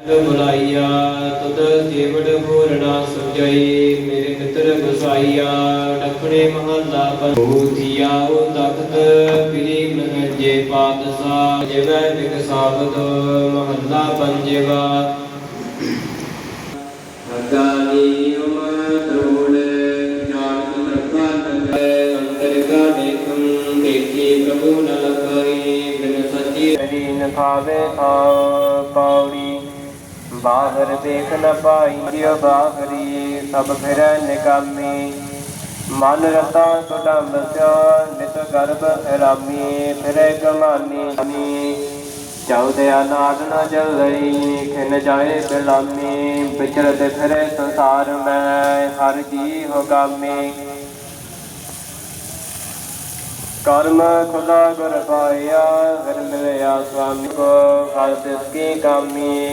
ਬੁਲਾਈਆ ਤੁਧ ਜੀਵਨ ਪੂਰਣਾ ਸੁਜਈ ਮੇਰੇ ਮਿੱਤਰ ਗੁਸਾਈਆ ਡਕਣੇ ਮਹੱਲਾ ਪੰਜੀਆ ਉਹ ਤਖਤ ਪਿਰੀ ਮਹਜੇ ਪਾਤਸ਼ਾਹ ਜਿਵੈ ਵਿਕਸਾਵਤ ਮਹੱਲਾ ਪੰਜਵਾ ਅਗਾਨੀ ਉਮ ਤਰੋੜ ਜਾਨ ਤਰਪਾ ਨਗੈ ਅੰਤਰ ਕਾ ਦੇਖੰ ਦੇਖੀ ਪ੍ਰਭੂ ਨ ਲਖਾਈ ਬਿਨ ਸਚੀ ਹਰੀ ਨ ਖਾਵੇ ਥਾਉ ਪੌੜੀ ਬਾਹਰ ਦੇਖ ਨ ਪਾਈ ਜਿਉ ਬਾਹਰੀ ਸਭ ਫਿਰੈ ਨਿਕਾਮੀ ਮਨ ਰਤਾ ਸੁਡੰਬ ਸਿਓ, ਨਿਤ ਗਰਭ ਰਾਮੀ, ਫਿਰੇ ਗਮਾਨੀ। ਚੌਦੇ ਅਨਾਦ ਨ ਜਲਈ, ਖਿਨ ਜਾਏ ਬਿਲਾਮੀ। ਵਿਚਰਤ ਫਿਰੇ ਸੰਸਾਰ ਮੈਂ, ਹਰ ਜੀ ਹੋ ਗਾਮੀ ਕਰਮ ਖੁਦਾ ਗੁਰ ਪਾਇਆ, ਫਿਰ ਮਿਲਿਆ ਸੁਆਮੀ ਕੋ ਫਲ ਤਿਸ ਕੀ ਕਾਮੀ।